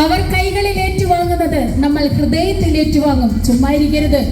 അവർ കൈകളിൽ ഏറ്റുവാങ്ങുന്നത് നമ്മൾ ഹൃദയത്തിൽ ഏറ്റുവാങ്ങും ചുമ്മാ ഇരിക്കരുത്.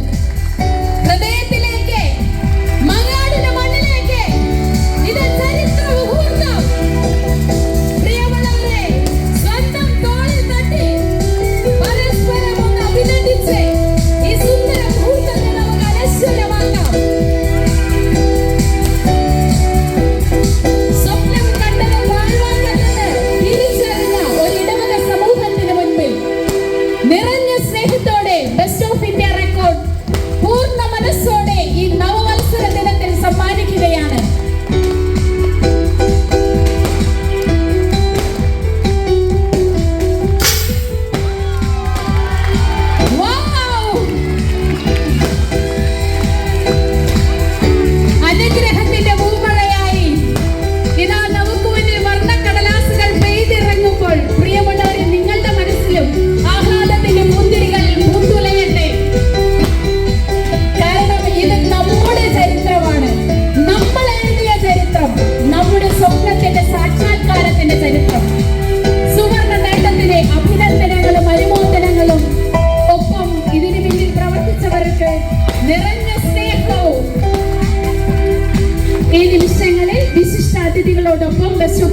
ഈ നിമിഷങ്ങളിൽ വിശിഷ്ടാതിഥികളോടൊപ്പം ബസ്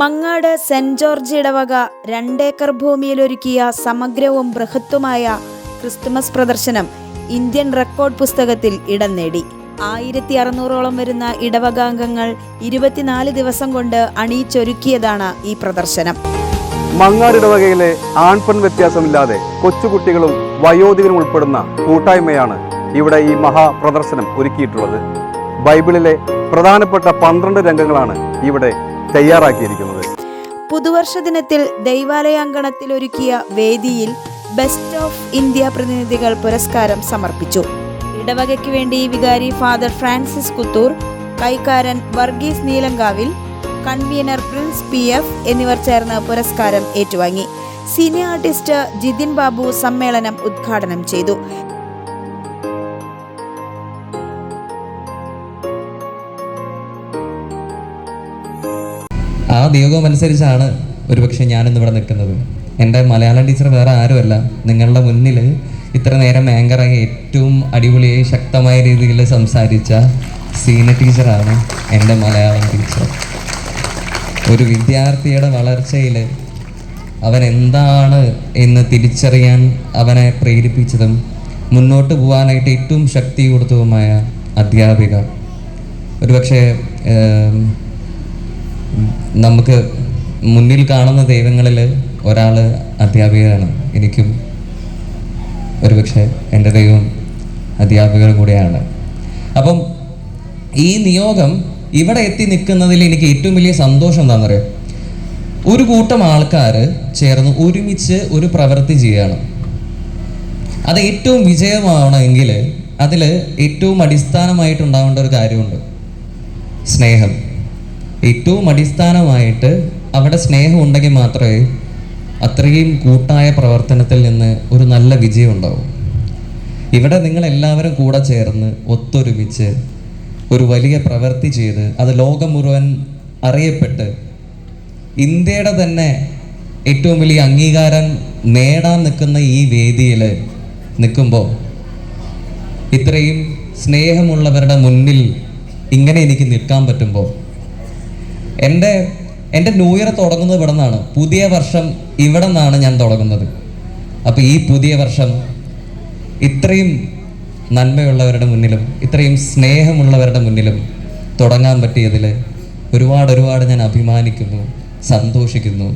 മങ്ങാട് സെന്റ് ജോർജ് ഇടവക രണ്ടേക്കർ ഭൂമിയിലൊരുക്കിയ സമഗ്രവും ബൃഹത്തുമായ ക്രിസ്തുമസ് പ്രദർശനം ഇന്ത്യൻ റെക്കോർഡ് പുസ്തകത്തിൽ ഇടം നേടി. ആയിരത്തി അറുന്നൂറോളം വരുന്ന ഇടവകാംഗങ്ങൾ ഇരുപത്തിനാല് ദിവസം കൊണ്ട് അണിയിച്ചൊരുക്കിയതാണ് ഈ പ്രദർശനം. മങ്ങാടിടവകയിലെ ആൺപെൺ വ്യത്യാസമില്ലാതെ കൊച്ചുകുട്ടികളും വയോധികരും ഉൾപ്പെടുന്ന കൂട്ടായ്മയാണ് ഇവിടെ ഈ മഹാപ്രദർശനം ഒരുക്കിയിട്ടുള്ളത്. ബൈബിളിലെ പ്രധാനപ്പെട്ട പന്ത്രണ്ട് രംഗങ്ങളാണ് ഇവിടെ തയ്യാറാക്കിയിരിക്കുന്നത്. പുതുവർഷ ദിനത്തിൽ ദൈവാലയാങ്കണത്തിൽ ഒരുക്കിയ വേദിയിൽ ബെസ്റ്റ് ഓഫ് ഇന്ത്യ പ്രതിനിധികൾ പുരസ്കാരം സമർപ്പിച്ചു. ഇടവകയ്ക്ക് വേണ്ടി വികാരി father Francis Kuthur കൈക്കാരൻ Varghese Neelankavil convener Prince P F എന്നിവർ ചേർന്ന് പുരസ്കാരം ഏറ്റുവാങ്ങി. സീനിയർ ആർട്ടിസ്റ്റ് ജിതിൻ ബാബു സമ്മേളനം ഉദ്ഘാടനം ചെയ്തു. ആ നിയോഗം അനുസരിച്ചാണ് ഒരുപക്ഷെ ഞാനിന്ന് ഇവിടെ നിൽക്കുന്നത്. എന്റെ മലയാളം ടീച്ചർ വേറെ ആരുമല്ല. നിങ്ങളുടെ മുന്നിൽ ഇത്ര നേരം ആങ്കറായി ഏറ്റവും അടിപൊളിയായി ശക്തമായ രീതിയിൽ സംസാരിച്ച സീനിയർ ടീച്ചറാണ് എന്റെ മലയാളം ടീച്ചർ. ഒരു വിദ്യാർത്ഥിയുടെ വളർച്ചയിൽ അവൻ എന്താണ് എന്ന് തിരിച്ചറിയാൻ അവനെ പ്രേരിപ്പിച്ചതും മുന്നോട്ട് പോകാനായിട്ട് ഏറ്റവും ശക്തി കൊടുത്തതുമായ അധ്യാപിക. ഒരുപക്ഷെ നമുക്ക് മുന്നിൽ കാണുന്ന ദൈവങ്ങളിൽ ഒരാൾ അധ്യാപികയാണ്. എനിക്കും ഒരുപക്ഷെ എന്റെ ദൈവം അധ്യാപികർ കൂടെയാണ്. അപ്പം ഈ നിയോഗം ഇവിടെ എത്തി നിൽക്കുന്നതിൽ എനിക്ക് ഏറ്റവും വലിയ സന്തോഷം എന്താണെന്ന് പറയാം ഒരു കൂട്ടം ആൾക്കാർ ചേർന്ന് ഒരുമിച്ച് ഒരു പ്രവൃത്തി ചെയ്യണം അത് ഏറ്റവും വിജയമാവണമെങ്കിൽ അതിൽ ഏറ്റവും അടിസ്ഥാനമായിട്ടുണ്ടാവേണ്ട ഒരു കാര്യമുണ്ട്. സ്നേഹം. ഏറ്റവും അടിസ്ഥാനമായിട്ട് അവിടെ സ്നേഹം ഉണ്ടെങ്കിൽ മാത്രമേ അത്രയും കൂട്ടായ പ്രവർത്തനത്തിൽ നിന്ന് ഒരു നല്ല വിജയം ഉണ്ടാവും. ഇവിടെ നിങ്ങൾ എല്ലാവരും കൂടെ ചേർന്ന് ഒത്തൊരുമിച്ച് ഒരു വലിയ പ്രവൃത്തി ചെയ്ത് അത് ലോകം മുഴുവൻ അറിയപ്പെട്ട് ഇന്ത്യയുടെ തന്നെ ഏറ്റവും വലിയ അംഗീകാരം നേടാൻ നിൽക്കുന്ന ഈ വേദിയിൽ നിൽക്കുമ്പോൾ ഇത്രയും സ്നേഹമുള്ളവരുടെ മുന്നിൽ ഇങ്ങനെ എനിക്ക് നിൽക്കാൻ പറ്റുമ്പോൾ എന്റെ എന്റെ ന്യൂ ഇയർ തുടങ്ങുന്നത് ഇവിടെ നിന്നാണ് പുതിയ വർഷം ഇവിടെ നിന്നാണ് ഞാൻ തുടങ്ങുന്നത്. അപ്പോൾ ഈ പുതിയ വർഷം ഇത്രയും നന്മയുള്ളവരുടെ മുന്നിലും ഇത്രയും സ്നേഹമുള്ളവരുടെ മുന്നിലും തുടങ്ങാൻ പറ്റിയതിൽ ഒരുപാട് ഒരുപാട് ഞാൻ അഭിമാനിക്കുന്നു സന്തോഷിക്കുന്നു.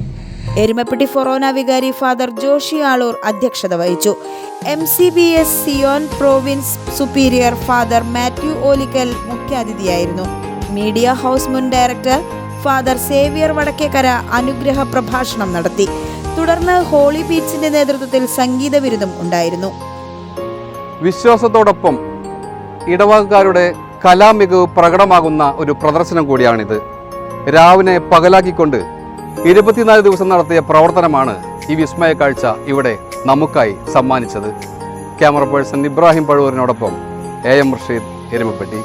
എരുമപ്പെട്ടി ഫൊറോന വികാരി ഫാദർ ജോഷി ആളൂർ അധ്യക്ഷത വഹിച്ചു. M C B S Zion province superior father Mathew Olickal മുഖ്യാതിഥിയായിരുന്നു. Media house മുൻ ഡയറക്ടർ ഫാദർ സേവിയർ വടക്കേക്കര അനുഗ്രഹ പ്രഭാഷണം നടത്തി. തുടർന്ന് ഹോളി ബീച്ചിന്റെ നേതൃത്വത്തിൽ സംഗീത ബിരുദം ഉണ്ടായിരുന്നു. വിശ്വാസത്തോടൊപ്പം ഇടവകക്കാരുടെ കലാമികവ് പ്രകടമാകുന്ന ഒരു പ്രദർശനം കൂടിയാണിത്. രാവിനെ പകലാക്കിക്കൊണ്ട് ഇരുപത്തിനാല് ദിവസം നടത്തിയ പ്രവർത്തനമാണ് ഈ വിസ്മയ കാഴ്ച ഇവിടെ നമുക്കായി സമ്മാനിച്ചത്. ക്യാമറ പേഴ്സൺ ഇബ്രാഹിം പഴൂരിനോടൊപ്പം എ എം റഷീദ് എരുമപ്പെട്ടി.